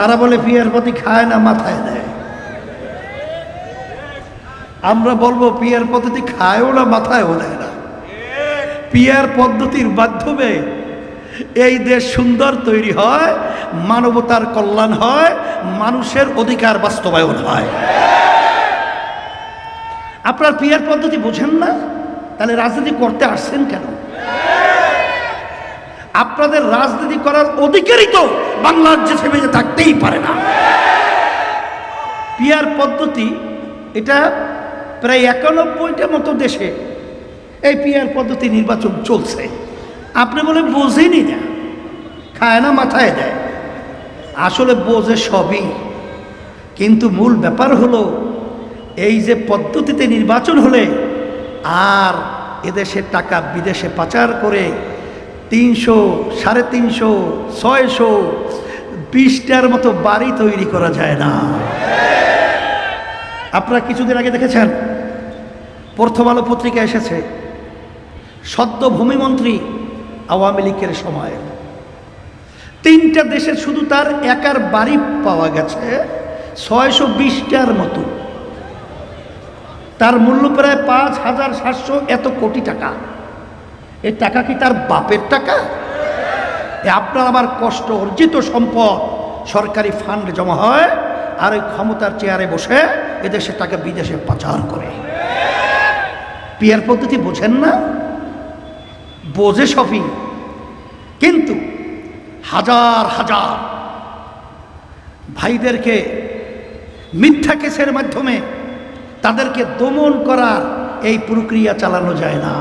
তারা বলে পিয়ার পতি খায় না, মাথায় দেয়। আমরা বলব পিয়ার পদ্ধতি খায়ও না, মাথায়ও দেয় না। পিয়ার পদ্ধতির মাধ্যমে এই দেশ সুন্দর তৈরি হয়, মানবতার কল্যাণ হয়, মানুষের অধিকার বাস্তবায়ন হয়। আপনার পিয়ার পদ্ধতি বোঝেন না? তাহলে রাজনীতি করতে আসছেন কেন? আপনাদের রাজনীতি করার অধিকারই তো বাংলার দেশে বেঁচে থাকতেই পারে না। পিয়ার পদ্ধতি, এটা প্রায় একানব্বইটা মতো দেশে এই পিয়ার পদ্ধতি নির্বাচন চলছে। আপনি বলে বোঝেনি না, খায় না মাথায় দেয়। আসলে বোঝে সবই। কিন্তু মূল ব্যাপার হলো, এই যে পদ্ধতিতে নির্বাচন হলে আর এদেশের টাকা বিদেশে পাচার করে তিনশো, সাড়ে তিনশো, ছয়শো, বিশটার মতো বাড়ি তৈরি করা যায় না। আপনারা কিছুদিন আগে দেখেছেন, প্রথম আলো পত্রিকা এসেছে, সদ্য ভূমিমন্ত্রী আওয়ামী লীগের সময়। তিনটা দেশের শুধু তার একার বাড়ি পাওয়া গেছে, ছয়শো বিশটার মতো। তার মূল্য প্রায় পাঁচ হাজার সাতশো এত কোটি টাকা। এই টাকা কি তার বাপের টাকা? আপনার আমার কষ্ট, অর্জিত সম্পদ সরকারি ফান্ড জমা হয় আর ওই ক্ষমতার চেয়ারে বসে এদেশে টাকা বিদেশে পাচার করে। পিয়ার পদ্ধতি বোঝেন না? বোঝে সবই। কিন্তু হাজার হাজার ভাইদেরকে মিথ্যা কেসের মাধ্যমে তাদেরকে দমন করার এই প্রক্রিয়া চালানো যায় না।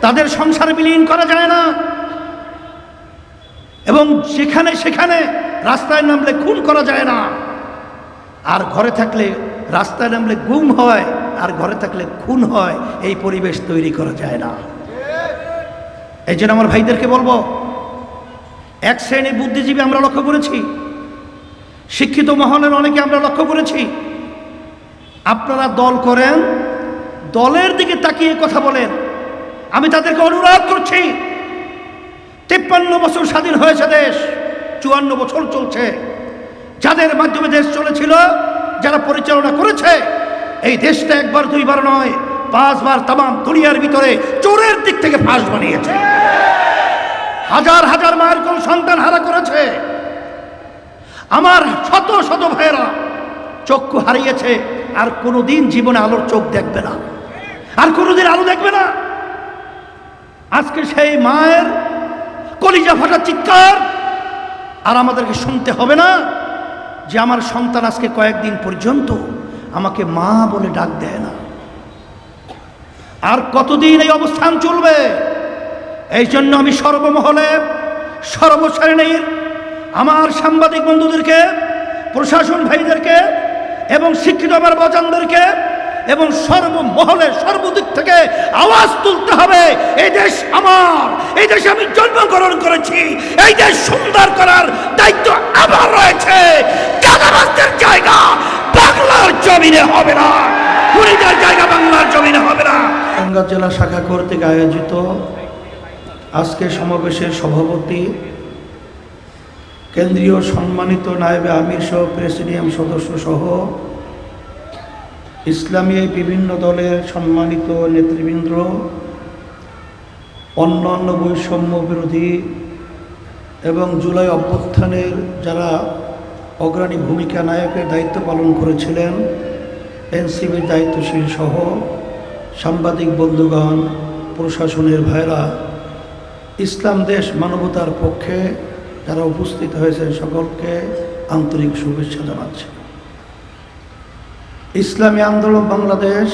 তাদের সংসার বিলীন করা যায় না। এবং যেখানে সেখানে রাস্তায় নামলে খুন করা যায় না। আর ঘরে থাকলে রাস্তায় নামলে গুম হয়, আর ঘরে থাকলে খুন হয়, এই পরিবেশ তৈরি করা যায় না। এই জন্য আমার ভাইদেরকে বলব, এক শ্রেণি বুদ্ধিজীবী আমরা লক্ষ্য করেছি, শিক্ষিত মহলের অনেকে আমরা লক্ষ্য করেছি। আপনারা দল করেন, দলের দিকে তাকিয়ে কথা বলেন আমি তাদেরকে অনুরোধ করছি, তিপ্পান্ন বছর স্বাধীন হয়েছে দেশ, চুয়ান্ন বছর চলছে। যাদের মাধ্যমে দেশ চলেছিল, যারা পরিচালনা করেছে, এই দেশটা একবার, দুইবার নয়, পাঁচবার তাম দুনিয়ার ভিতরে চোরের দিক থেকে ফাঁস বানিয়েছে। হাজার হাজার মায়ের কোন সন্তান হারা করেছে। আমার শত শত ভাইয়েরা চক্ষু হারিয়েছে, আর কোনোদিন জীবনে আলোর চোখ দেখবে না। আর কোনোদিন আলো দেখবে না। আজকে সেই মায়ের কলিজা ফাটা চিৎকার আর আমাদেরকে শুনতে হবে না যে আমার সন্তান আজকে কয়েকদিন পর্যন্ত আমাকে মা বলে ডাক দেয় না। আর কতদিন এই অবস্থান চলবে? এই জন্য আমি সর্বমহলে, সর্বশ্রেণীর আমার সাংবাদিক বন্ধুদেরকে, প্রশাসন ভাইদেরকে এবং শিক্ষিত আমার বজানদেরকে এবং সর্বমহলে সর্বদিক থেকে আওয়াজ তুলতে হবে, এই দেশ আমার, এই দেশে আমি জন্মগ্রহণ করেছি, এই দেশ সুন্দর করার দায়িত্ব আমার রয়েছে। জায়গা বাংলার জমিনে হবে না জায়গা বাংলার জমিনে হবে না। টাঙ্গাইল জেলা শাখা কর্তৃক আয়োজিত আজকে সমাবেশের সভাপতি, কেন্দ্রীয় সম্মানিত নায়েবে আমির সহ প্রেসিডিয়াম সদস্য সহ ইসলামী বিভিন্ন দলের সম্মানিত নেতৃবৃন্দ অন্যান্য বৈষম্য বিরোধী এবং জুলাই অভ্যুত্থানের যারা অগ্রণী ভূমিকা নায়কের দায়িত্ব পালন করেছিলেন এনসিবির দায়িত্বশীল সহ সাংবাদিক বন্ধুগণ, প্রশাসনের ভাইরা, ইসলাম দেশ মানবতার পক্ষে যারা উপস্থিত হয়েছেন সকলকে আন্তরিক শুভেচ্ছা জানাচ্ছি। ইসলামী আন্দোলন বাংলাদেশ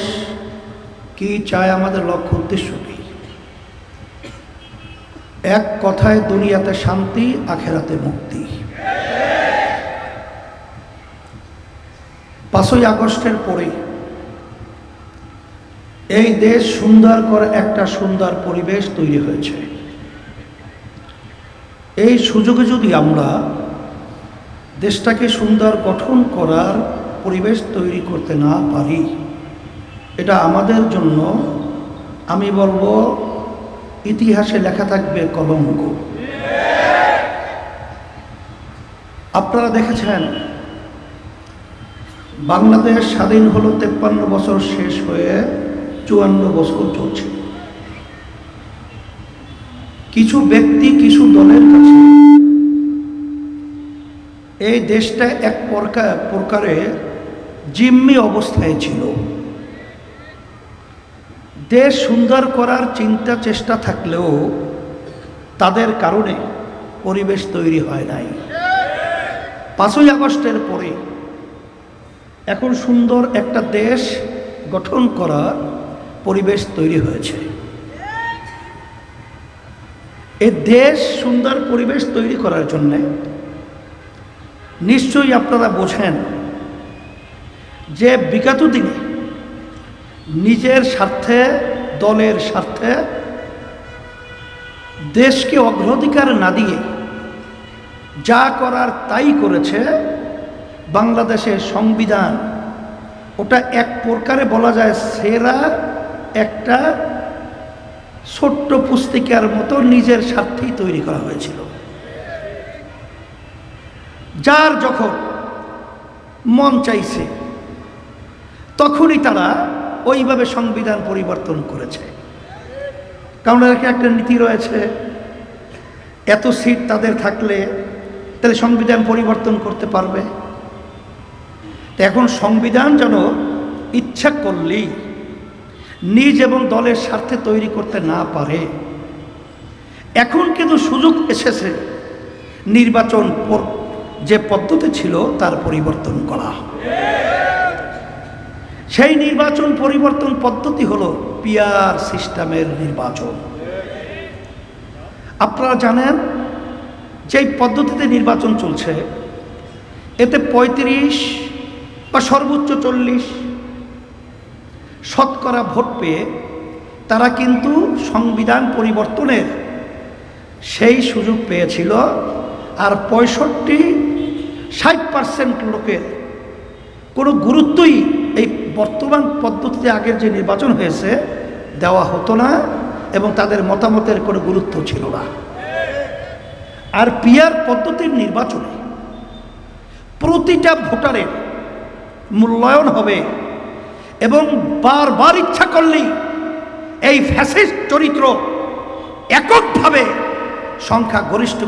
কি চায় আমাদের লক্ষ্য উদ্দেশ্য কি? এক কথায় দুনিয়াতে শান্তি, আখেরাতে মুক্তি। পাঁচই আগস্টের পরে এই দেশ সুন্দর করে একটা সুন্দর পরিবেশ তৈরি হয়েছে। এই সুযোগে যদি আমরা দেশটাকে সুন্দর গঠন করার পরিবেশ তৈরি করতে না পারি। এটা আমাদের জন্য, আমি বলব, ইতিহাসে লেখা থাকবে কলঙ্ক। আপনারা দেখেছেন, বাংলাদেশ স্বাধীন হলো তেপ্পান্ন বছর শেষ হয়ে চুয়ান্ন বছর চলছে। কিছু ব্যক্তি, কিছু দলের কাছে এই দেশটা এক প্রকার জিম্মি অবস্থায় ছিল। দেশ সুন্দর করার চিন্তা চেষ্টা থাকলেও তাদের কারণে পরিবেশ তৈরি হয় নাই। পাঁচই আগস্টের পরে এখন সুন্দর একটা দেশ গঠন করার পরিবেশ তৈরি হয়েছে। এই দেশ সুন্দর পরিবেশ তৈরি করার জন্যে নিশ্চয়ই আপনারা বোঝেন যে বিগত দিনে নিজের স্বার্থে, দলের স্বার্থে দেশকে অগ্রাধিকার না দিয়ে যা করার তাই করেছে, বাংলাদেশের সংবিধান। ওটা এক প্রকারে বলা যায় সেরা একটা ছোট্ট পুস্তিকার মতো নিজের স্বার্থেই তৈরি করা হয়েছিল। যার যখন মন চাইছে তখনই তারা ওইভাবে সংবিধান পরিবর্তন করেছে। কারণ একটা নীতি রয়েছে, এত সিট তাদের থাকলে তাহলে সংবিধান পরিবর্তন করতে পারবে। এখন সংবিধান যেন ইচ্ছা করলেই নিজ এবং দলের স্বার্থে তৈরি করতে না পারে। এখন কিন্তু সুযোগ এসেছে নির্বাচন যে পদ্ধতি ছিল তার পরিবর্তন করা। সেই নির্বাচন পরিবর্তন পদ্ধতি হলো পিয়ার সিস্টেমের নির্বাচন। আপনারা জানেন, যেই পদ্ধতিতে নির্বাচন চলছে, এতে পঁয়ত্রিশ বা সর্বোচ্চ চল্লিশ শতকরা ভোট পেয়ে তারা কিন্তু সংবিধান পরিবর্তনের সেই সুযোগ পেয়েছিল আর পঁয়ষট্টি, ষাট পার্সেন্ট লোকের কোনো গুরুত্বই বর্তমান পদ্ধতিতে আগের যে নির্বাচন হয়েছে, দেওয়া হতো না এবং তাদের মতামতের কোনো গুরুত্ব ছিল না। আর পিয়ার পদ্ধতির নির্বাচনে প্রতিটা ভোটারের মূল্যায়ন হবে এবং বারবার ইচ্ছা করলেই এই ফ্যাসিস্ট চরিত্র এককভাবে সংখ্যা গরিষ্ঠ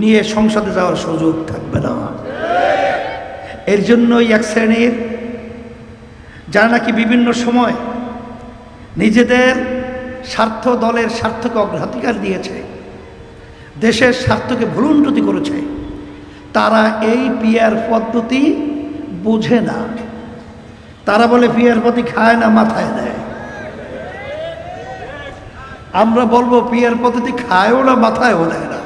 নিয়ে সংসদে যাওয়ার সুযোগ থাকবে না। এর জন্যই এক শ্রেণির যারা নাকি বিভিন্ন সময় নিজেদের স্বার্থ দলের স্বার্থকে অগ্রাধিকার দিয়েছে, দেশের স্বার্থকে ভুলুন্টতি করেছে, তারা এই পিয়ার পদ্ধতি বোঝে না। তারা বলে, পিয়ার পদ্ধতি খায় না, মাথায় দেয়। আমরা বলব, পিয়ার পদ্ধতি খায়ও না, মাথায়ও দেয় না।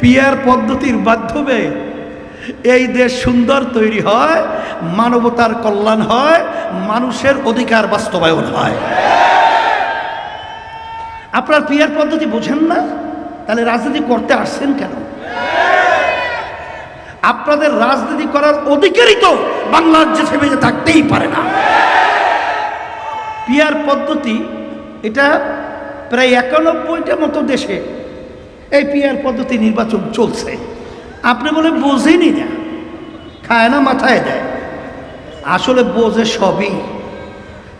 পিয়ার পদ্ধতির মাধ্যমে এই দেশ সুন্দর তৈরি হয় মানবতার কল্যাণ হয়, মানুষের অধিকার বাস্তবায়ন হয়। আপনার পিয়ার পদ্ধতি বোঝেন না? তাহলে রাজনীতি করতে আসছেন কেন? আপনাদের রাজনীতি করার অধিকারই তো বাংলার যে বেঁচে থাকতেই পারে না। পিয়ার পদ্ধতি, এটা প্রায় একানব্বইটা মতো দেশে এই পিয়ার পদ্ধতি নির্বাচন চলছে। আপনি বলে বোঝেনি না, খায় না, মাথায় দেয়। আসলে বোঝে সবই।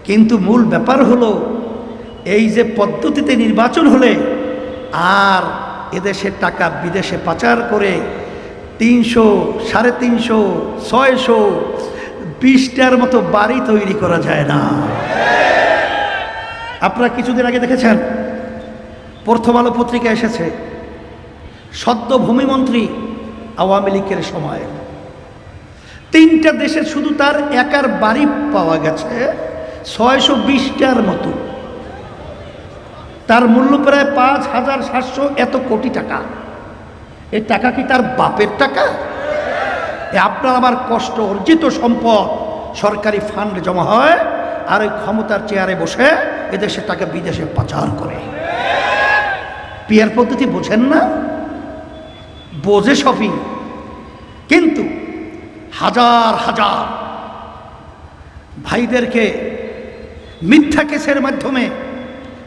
কিন্তু মূল ব্যাপার হলো, এই যে পদ্ধতিতে নির্বাচন হলে আর এদেশের টাকা বিদেশে পাচার করে তিনশো, সাড়ে তিনশো, ছয়শো, বিশটার মতো বাড়ি তৈরি করা যায় না। আপনারা কিছুদিন আগে দেখেছেন, প্রথম আলো পত্রিকা এসেছে, সদ্য ভূমিমন্ত্রী আওয়ামী লীগের সময়। তিনটা দেশে শুধু তার একার বাড়ি পাওয়া গেছে ছয়শো বিশটার মতো। তার মূল্য প্রায় পাঁচ হাজার সাতশো এত কোটি টাকা। এই টাকা কি তার বাপের টাকা? আপনার আমার কষ্ট, অর্জিত সম্পদ সরকারি ফান্ড জমা হয় আর ওই ক্ষমতার চেয়ারে বসে এদেশে টাকা বিদেশে পাচার করে। পিয়ার পদ্ধতি বোঝেন না? বোঝে সবই। কিন্তু হাজার হাজার। ভাইদেরকে মিথ্যা কেসের মাধ্যমে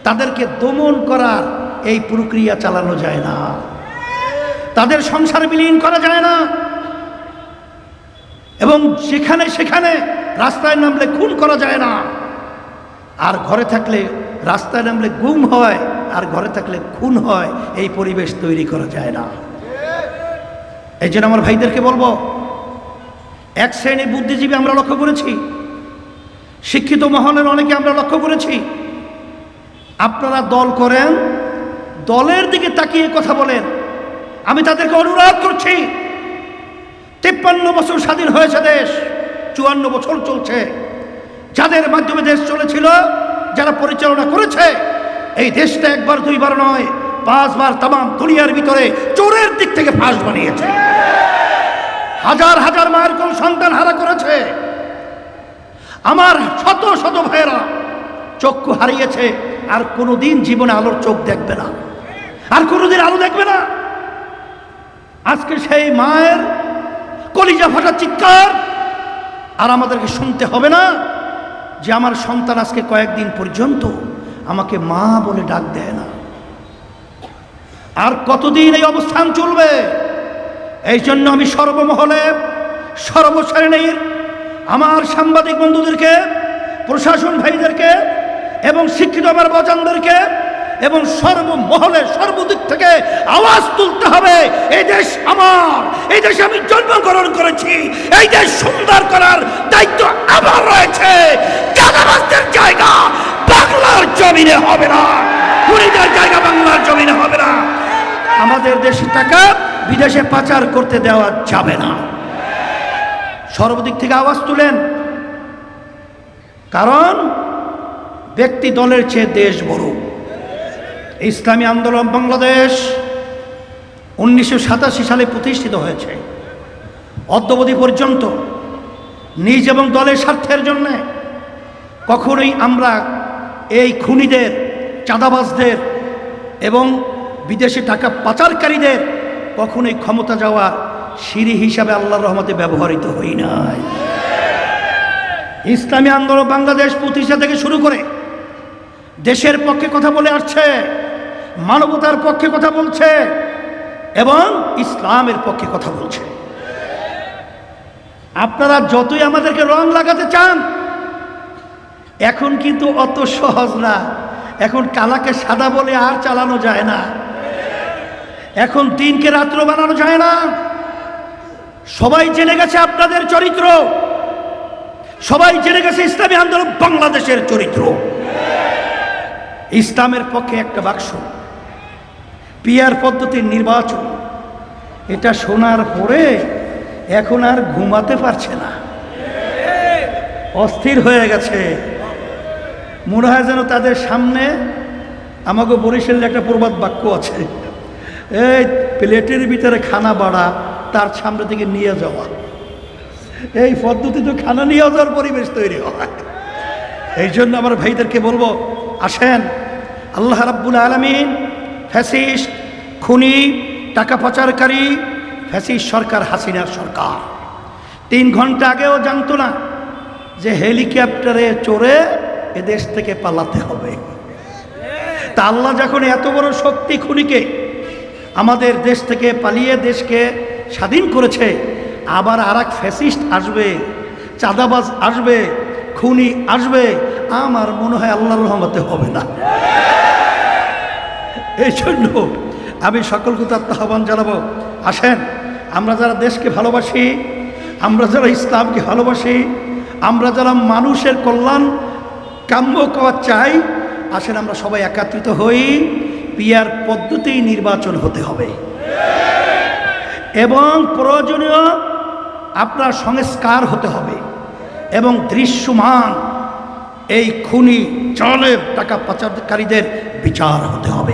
তাদেরকে দমন করার এই প্রক্রিয়া চালানো যায় না। তাদের সংসার বিলীন করা যায় না। এবং যেখানে, সেখানে রাস্তায় নামলে খুন করা যায় না। আর ঘরে থাকলে রাস্তায় নামলে গুম হয়, আর ঘরে থাকলে খুন হয়, এই পরিবেশ তৈরি করা যায় না। এই জন্য আমার ভাইদেরকে বলব এক শ্রেণির বুদ্ধিজীবী আমরা লক্ষ্য করেছি। শিক্ষিত মহলের অনেকে আমরা লক্ষ্য করেছি। আপনারা দল করেন, দলের দিকে তাকিয়ে কথা বলেন। আমি তাদেরকে অনুরোধ করছি, তিপ্পান্ন বছর স্বাধীন হয়েছে দেশ, চুয়ান্ন বছর চলছে। যাদের মাধ্যমে দেশ চলেছিল, যারা পরিচালনা করেছে, এই দেশটা একবার দুইবার নয়, পাঁচবার তাম দুনিয়ার ভিতরে চোরের দিক থেকে ফাঁস বানিয়েছে। হাজার হাজার মায়ের কোন সন্তান হারা করেছে? আমার শত শত ভাইয়েরা চক্ষু হারিয়েছে, আর কোনোদিন জীবনে আলোর চোখ দেখবে না। আর কোনোদিন আলো দেখবে না। আজকে সেই মায়ের কলিজা ফাটা চিৎকার, আর আমাদেরকে শুনতে হবে না যে আমার সন্তান আজকে কয়েকদিন পর্যন্ত আমাকে মা বলে ডাক দেয় না। আর কতদিন এই অবস্থান চলবে? এই জন্য আমি সর্বমহলে, সর্বশ্রেণীর আমার সাংবাদিক বন্ধুদেরকে, প্রশাসন ভাইদেরকে এবং শিক্ষিত আমার বচানদেরকে এবং সর্বমহলে, সর্বদিক থেকে আওয়াজ তুলতে হবে। এই দেশ আমার, এই দেশে আমি জন্মগ্রহণ করেছি। এই দেশ সুন্দর করার দায়িত্ব আমার রয়েছে। জায়গা বাংলার জমিনে হবে না। জায়গা বাংলার জমিনে হবে না। আমাদের দেশের টাকা বিদেশে পাচার করতে দেওয়া যাবে না। সর্বদিক থেকে আওয়াজ তুলেন। কারণ ব্যক্তি দলের চেয়ে দেশ বড়। ইসলামী আন্দোলন বাংলাদেশ উনিশশো সাতাশি সালে প্রতিষ্ঠিত হয়েছে। অদ্যবধি পর্যন্ত নিজ এবং দলের স্বার্থের জন্যে কখনোই আমরা এই খুনিদের, চাঁদাবাজদের এবং বিদেশে টাকা পাচারকারীদের কখনোই ক্ষমতা যাওয়া সিঁড়ি হিসাবে আল্লাহর রহমতে ব্যবহৃত হই নাই। ইসলামী আন্দোলন বাংলাদেশ প্রতিষ্ঠা থেকে শুরু করে দেশের পক্ষে কথা বলে আসছে, মানবতার পক্ষে কথা বলছে এবং ইসলামের পক্ষে কথা বলছে। আপনারা যতই আমাদেরকে রং লাগাতে চান, এখন কিন্তু অত সহজ না। এখন কালাকে সাদা বলে আর চালানো যায় না। এখন দিনকে রাত্র বানানো যায় না। সবাই জেনে গেছে আপনাদের চরিত্র। সবাই জেনে গেছে ইসলামী আন্দোলন বাংলাদেশের চরিত্র। ইসলামের পক্ষে একটা বাক্স। পিয়ার পদ্ধতির নির্বাচন। এটা শোনার পরে এখন আর ঘুমাতে পারছে না। অস্থির হয়ে গেছে। মনে হয় যেন তাদের সামনে আমাকে বরিশালের একটা প্রবাদ বাক্য আছে। এই প্লেটের ভিতরে খানা বাড়া, তার সামনে থেকে নিয়ে যাওয়া। এই পদ্ধতিতে খানা নিয়ে যাওয়ার পরিবেশ তৈরি হয়। এই জন্য আমার ভাইদেরকে বলব, আসেন, আল্লাহ রাব্বুল আলমিন ফ্যাসিস্ট, খুনি, টাকা পাচারকারী ফ্যাসিস্ট সরকার হাসিনার সরকার। তিন ঘণ্টা আগেও জানতো না যে হেলিকপ্টারে চড়ে এদেশ থেকে পালাতে হবে। তা আল্লাহ যখন এত বড় শক্তি খুনিকে আমাদের দেশ থেকে পালিয়ে দেশকে স্বাধীন করেছে। আবার আর এক ফ্যাসিস্ট আসবে, চাঁদাবাজ আসবে, খুনি আসবে। আমার মনে হয় আল্লাহর রহমতে হবে না। এই জন্য আমি সকলকে তার আহ্বান জানাব। আসেন, আমরা যারা দেশকে ভালোবাসি, আমরা যারা ইসলামকে ভালোবাসি, আমরা যারা মানুষের কল্যাণ কাম্য করা চাই, আসেন আমরা সবাই একাত্রিত হই। পিয়ার পদ্ধতি নির্বাচন হতে হবে। এবং প্রয়োজনীয় আপনার সংস্কার হতে হবে। এবং দৃশ্যমান এই খুনি চলে টাকা পাচারকারীদের বিচার হতে হবে।